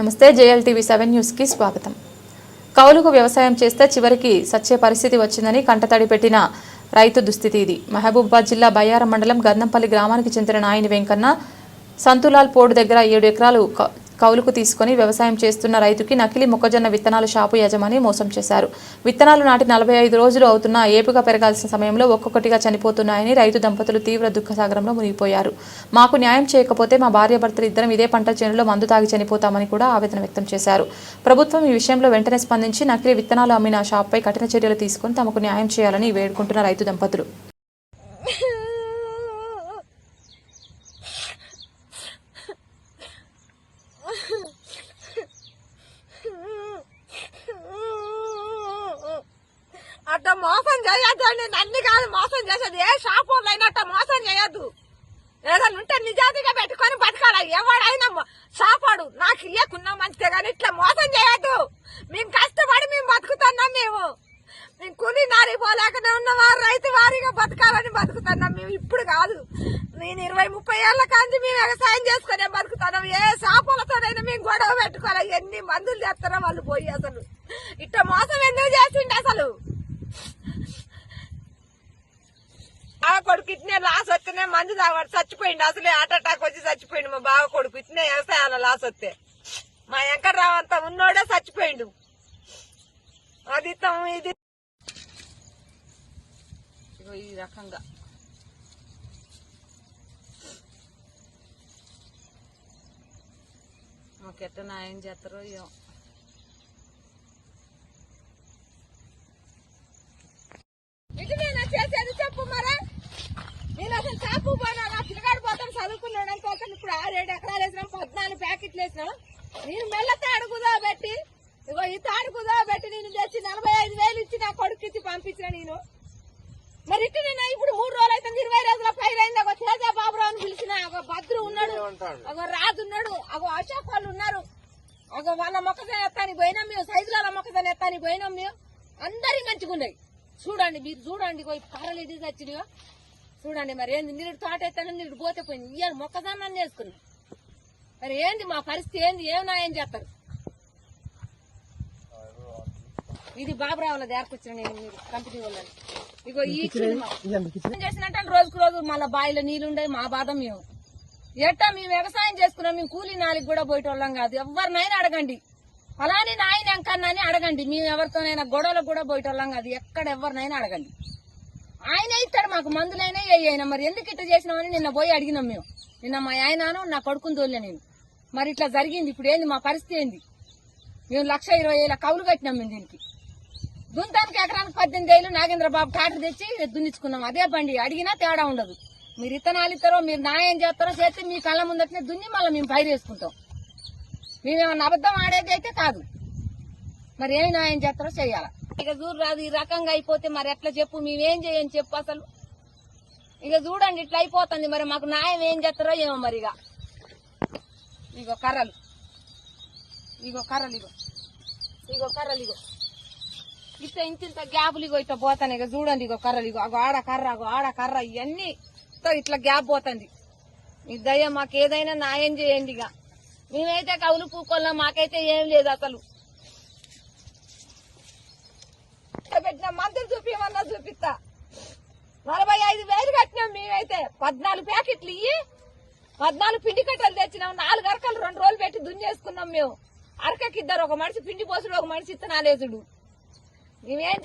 నమస్తే JLTV seven న్యూస్కి స్వాగతం. కౌలుకు వ్యవసాయం చేస్తే చివరికి సచ్చే పరిస్థితి వచ్చిందని కంటతడి పెట్టిన రైతు దుస్థితి ఇది. మహబూబాబాద్ జిల్లా బయ్యారం మండలం గంధంపల్లి గ్రామానికి చెందిన నాయని వెంకన్న సంతులాల్ పోడు దగ్గర ఏడు ఎకరాలు కౌలుకు తీసుకొని వ్యవసాయం చేస్తున్న రైతుకి నకిలీ మొక్కజొన్న విత్తనాల షాపు యజమాని మోసం చేశారు. విత్తనాలు నాటి నలభై ఐదు రోజులు అవుతున్న ఏపుగా పెరగాల్సిన సమయంలో ఒక్కొక్కటిగా చనిపోతున్నాయని రైతు దంపతులు తీవ్ర దుఃఖసాగరంలో మునిగిపోయారు. మాకు న్యాయం చేయకపోతే మా భార్యాభర్తలు ఇద్దరం ఇదే పంట చేనులో మందు తాగి చనిపోతామని కూడా ఆవేదన వ్యక్తం చేశారు. ప్రభుత్వం ఈ విషయంలో వెంటనే స్పందించి నకిలీ విత్తనాలు అమ్మిన షాప్పై కఠిన చర్యలు తీసుకుని తమకు న్యాయం చేయాలని వేడుకుంటున్న రైతు దంపతులు. నన్ను కాదు మోసం చేసేది. ఏ షాప్ అయినా మోసం చేయొద్దు. ఏదైనా ఉంటే నిజాతిగా పెట్టుకొని బతకాలి. ఎవడైనా షాపాడు నాకు ఇయ్యకున్నా మంచిదే కానీ ఇట్లా మోసం చేయొద్దు. మేము కష్టపడి మేము బతుకుతున్నాం మేము. మేము కూలి నారి పోలేకనే ఉన్నవారు రైతు వారిగా బతకాలని బతుకుతున్నాం మేము. ఇప్పుడు కాదు. నేను ఇరవై ముప్పై ఏళ్ళ కాంతి మేము వ్యవసాయం చేసుకునే బతుకుతున్నాం. ఏ షాపులతోనైనా మేము గొడవ పెట్టుకోవాలి. ఎన్ని మందులు చేస్తారో వాళ్ళు పోయి అసలు. ఇట్ట మోసం ఎందుకు చేసిండే అసలు? బావ కొడుకు ఇట్నే లాస్ వస్తేనే మందు తాగాడు. చచ్చిపోయిండు. అసలే హార్ట్ అటాక్ వచ్చి చచ్చిపోయిండు మా బావ కొడుకు. ఇట్నే వ్యవసాయాల లాస్ వస్తే. మా వెంకట్రావు అంతా ఉన్నోడే చచ్చిపోయిండు. అది ఇది. ఈ రకంగా. మాకు ఎట్ట న్యాయం చేస్తారో ఏమో ఇది నేను చేసేది చెప్పు మరే నేను అసలు షాపు పోయినా నా పిల్లగాడు పోతాను చదువుకున్నాడు అనుకోక ఇప్పుడు ఆరు ఏడు ఎకరాలు వేసినాం పద్నాలుగు వేసినాం నేను మెల్ల తాడుకుదా పెట్టి ఇగో ఈ తాడుకుదా పెట్టి నేను తెచ్చి నలభై ఐదు వేలు ఇచ్చి నా కొడుకు ఇచ్చి పంపించిన నేను. మరి ఇటు నేను ఇప్పుడు మూడు రోజులు అయితే ఇరవై రోజుల పైన అయింది. ఒక తేజ బాబురావు అని పిలిచిన ఒక భద్రు ఉన్నాడు ఒక రాజు ఉన్నాడు ఒక అశోక్ వాళ్ళు ఉన్నారు. ఒక వాళ్ళ మొక్కజొన్న ఎత్తానికి పోయినాం మేము సైజుల మొక్కజొన్న ఎత్తానికి పోయినాం మేము. అందరి మంచిగా ఉన్నాయి. చూడండి మీరు చూడండి పోయి కర్రలు ఇది వచ్చినాయో చూడండి మరి ఏంది మీరు తోట ఎత్తాను మీరు పోతే పోయింది. ఇయ్యాలి మొక్కజొన్న చేసుకున్నాం. మరి ఏంది మా పరిస్థితి ఏంది? ఏం నాయం చేస్తారు? ఇది బాబురావుల దేరకొచ్చిన నేను కంపెనీ వాళ్ళని. ఇగో ఈ చేసినట్టు రోజుకు రోజు మళ్ళీ బావిలో నీళ్ళుండే మా బాధ మేము. ఎట్టా మేము వ్యవసాయం చేసుకున్నాం మేము కూలీ నాలుగు కూడా పోయేటోళ్ళం కాదు. ఎవరినైనా అడగండి. అలానే నాయన ఎంకన్నాని అడగండి. మేము ఎవరితోనైనా గొడవలకు కూడా పోయేటోళ్ళం కాదు. ఎక్కడ ఎవరినైనా అడగండి. ఆయన ఇస్తాడు మాకు మందులైనా ఏ అయినా మరి ఎందుకు ఇట్లా చేసినామని నిన్న పోయి అడిగినాం మేము. నిన్న మా ఆయనను నా కొడుకుని తోలే నేను. మరి ఇట్లా జరిగింది. ఇప్పుడు ఏంది? మా పరిస్థితి ఏంది? మేము లక్ష ఇరవై వేల కౌలు కట్టినాం మేము దీనికి. దుంతానికి ఎకరానికి పద్దెనిమిది వేలు నాగేంద్ర బాబు ట్రాక్టర్ తెచ్చి దున్నించుకున్నాం అదే బండి. అడిగినా తేడా ఉండదు. మీరు ఇత్తనాలు ఇస్తారో మీరు న్యాయం చేస్తారో చేస్తే మీ కళ్ళ ముందటనే దున్ని మళ్ళీ మేము పైరు వేసుకుంటాం మేమేమన్నా అబద్ధం ఆడేది అయితే కాదు. మరి ఏం న్యాయం చేస్తారో చేయాలా? ఇక చూడు రాదు ఈ రకంగా అయిపోతే మరి ఎట్లా చెప్పు? మేమేం చేయని చెప్పు అసలు. ఇక చూడండి ఇట్లా అయిపోతుంది. మరి మాకు న్యాయం ఏం చేస్తారో ఏమో మరి ఇక. ఇగో కర్రలు. ఇగో కర్రలు ఇగో. ఇగో కర్రలు ఇగో. ఇట్ట ఇంత ఇంత గ్యాపులు ఇగో ఇట్లా పోతాను ఇక చూడండి ఇగో కర్రలు ఇగో. అగో ఆడ కర్ర అగో ఆడ కర్ర ఇవన్నీ ఇట్లా గ్యాప్ పోతుంది. మీ దయ మాకు ఏదైనా న్యాయం చేయండి ఇక మేమైతే కవులు పూకొల్లా మాకైతే ఏం లేదు అసలు. పెట్టిన మందులు చూపించమన్నా చూపిస్తా. నలభై ఐదు వేలు కట్టినాం మేమైతే. పద్నాలుగు ప్యాకెట్లు ఇయ్యి పద్నాలుగు పిండి కట్టలు తెచ్చినాం నాలుగు అరకలు రెండు రోజులు పెట్టి దున్నేసుకున్నాం మేము. అరకకి ఇద్దరు ఒక మనిషి పిండి పోసుడు ఒక మనిషి ఇత్తనాలేసుడు. మేమేం